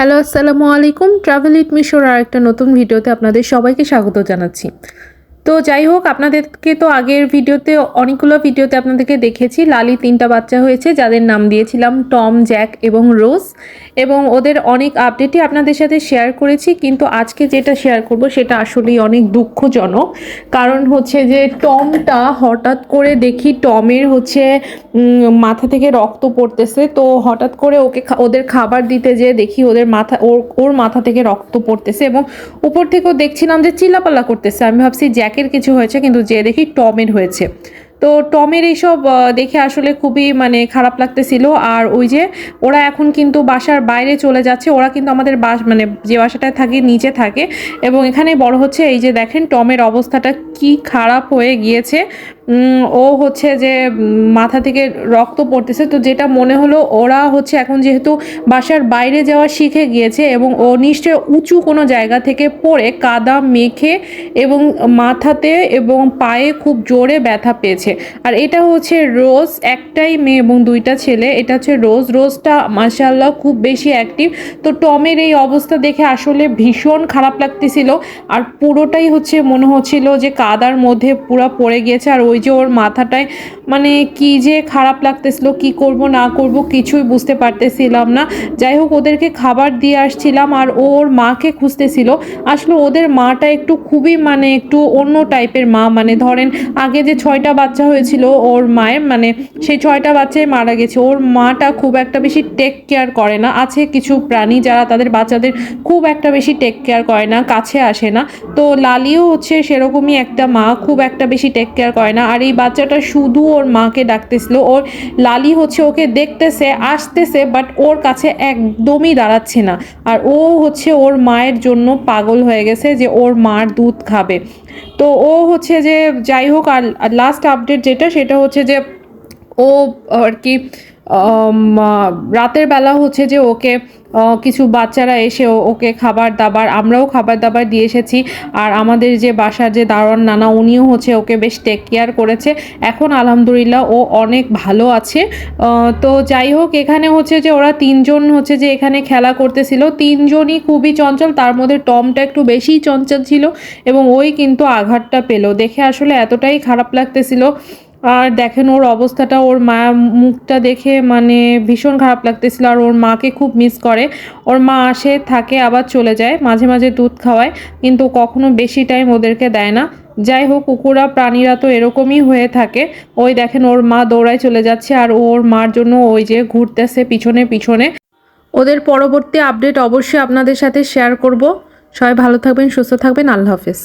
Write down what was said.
Hello, আসসালামু আলাইকুম। Travel ইট মিশোর আর একটা নতুন ভিডিওতে আপনাদের সবাইকে স্বাগত জানাচ্ছি। তো যাই হোক, আপনাদেরকে তো আগের ভিডিওতে, অনেকগুলো ভিডিওতে আপনাদেরকে দেখেছি। লালি তিনটা বাচ্চা হয়েছে, যাদের নাম দিয়েছিলাম টম, জ্যাক এবং রোজ। এবং ওদের অনেক আপডেটই আপনাদের সাথে শেয়ার করেছি, কিন্তু আজকে যেটা শেয়ার করব সেটা আসলেই অনেক দুঃখজনক। কারণ হচ্ছে যে টমটা হঠাৎ করে দেখি টমের হচ্ছে মাথা থেকে রক্ত পড়তেছে। তো হঠাৎ করে ওকে ওদের খাবার দিতে যেয়ে দেখি ওদের মাথা, ওর ওর মাথা থেকে রক্ত পড়তেছে এবং উপর থেকেও দেখছিলাম যে চিল্লাপাল্লা করতেছে। আমি ভাবছি জ্যাকের কিছু হয়েছে, কিন্তু যে দেখি টমের হয়েছে। তো টমের এইসব দেখে আসলে খুবই মানে খারাপ লাগতেছিল। আর ওই যে ওরা এখন কিন্তু বাসার বাইরে চলে যাচ্ছে। ওরা কিন্তু আমাদের বাস মানে যে বাসাটায় থাকে, নিচে থাকে। এবং এখানে বড় হচ্ছে, এই যে দেখেন টমের অবস্থাটা কি খারাপ হয়ে গিয়েছে। ও হচ্ছে যে মাথা থেকে রক্ত পড়তেছে। তো যেটা মনে হলো, ওরা হচ্ছে এখন যেহেতু বাসার বাইরে যাওয়া শিখে গিয়েছে এবং ও নিশ্চয় উঁচু কোনো জায়গা থেকে পড়ে কাদা মেখে এবং মাথাতে এবং পায়ে খুব জোরে ব্যথা পেয়েছে। আর এটা হচ্ছে রোজ একটাই মেয়ে এবং দুইটা ছেলে। এটা হচ্ছে রোজ। রোজটা মাসাল্লাহ খুব বেশি অ্যাক্টিভ তো টমের এই অবস্থা দেখে আসলে ভীষণ খারাপ লাগতেছিল। আর পুরোটাই হচ্ছে মনে হচ্ছিল যে কাদার মধ্যে পুরো পড়ে গিয়েছে। আর ওই যে ওর মাথাটায় মানে কি যে খারাপ লাগতেছিল, কি করব, না করব কিছুই বুঝতে পারতেছিলাম না। যাই হোক, ওদেরকে খাবার দিয়ে আসছিলাম আর ওর মাকে খুঁজতেছিল। আসলে ওদের মাটা একটু খুবই মানে একটু অন্য টাইপের মা। মানে ধরেন, আগে যে ছয়টা বাচ্চা হয়েছিল ওর মায়ের মানে সেই ছয়টা বাচ্চাই মারা গেছে। ওর মাটা খুব একটা বেশি টেক কেয়ার করে না। আছে কিছু প্রাণী যারা তাদের বাচ্চাদের খুব একটা বেশি টেক কেয়ার করে না, কাছে আসে না। তো লালিও হচ্ছে সেরকমই একটা মা, খুব একটা বেশি টেক কেয়ার করে না। আর এই বাচ্চাটা শুধু ওর মাকে ডাকতেছিল। ওর লালি হচ্ছে ওকে দেখতেছে, আসতেছে বাট ওর কাছে একদমই দাঁড়াচ্ছে না। আর ও হচ্ছে ওর মায়ের জন্য পাগল হয়ে গেছে যে ওর মার দুধ খাবে। তো ও হচ্ছে যে, যাই হোক, আর লাস্ট আপডেট যেটা, সেটা হচ্ছে যে ও আর কি রাতের বেলা হচ্ছে যে ওকে কিছু বাচ্চারা এসে ওকে খাবার দাবার, আমরাও খাবার দাবার দিয়ে এসেছি। আর আমাদের যে বাসার যে দারোয়ান নানা, উনিও হচ্ছে ওকে বেশ টেক কেয়ার করেছে। এখন আলহামদুলিল্লাহ ও অনেক ভালো আছে। তো যাই হোক, এখানে হচ্ছে যে ওরা তিনজন হচ্ছে যে এখানে খেলা করতেছিল। তিনজনই খুবই চঞ্চল, তার মধ্যে টমটা একটু বেশিই চঞ্চল ছিল এবং ওই কিন্তু আঘাতটা পেল। দেখে আসলে এতটাই খারাপ লাগতেছিল। আর দেখেন ওর অবস্থাটা, ওর মা মুখটা দেখে মানে ভীষণ খারাপ লাগতেছিল আর ওর মাকে খুব মিস করে। ওর মা আসে, থাকে, আবার চলে যায়, মাঝে মাঝে দুধ খাওয়ায়, কিন্তু কখনো বেশি টাইম ওদেরকে দেয় না। যাই হোক কুকুরা প্রাণীরা তো এরকমই হয়ে থাকে। ওই দেখেন ওর মা দৌড়ায় চলে যাচ্ছে আর ওর মার জন্য ওই যে ঘুরতেছে পিছনে পিছনে। ওদের পরবর্তী আপডেট অবশ্যই আপনাদের সাথে শেয়ার করব। সবাই ভালো থাকবেন, সুস্থ থাকবেন। আল্লাহ হাফেজ।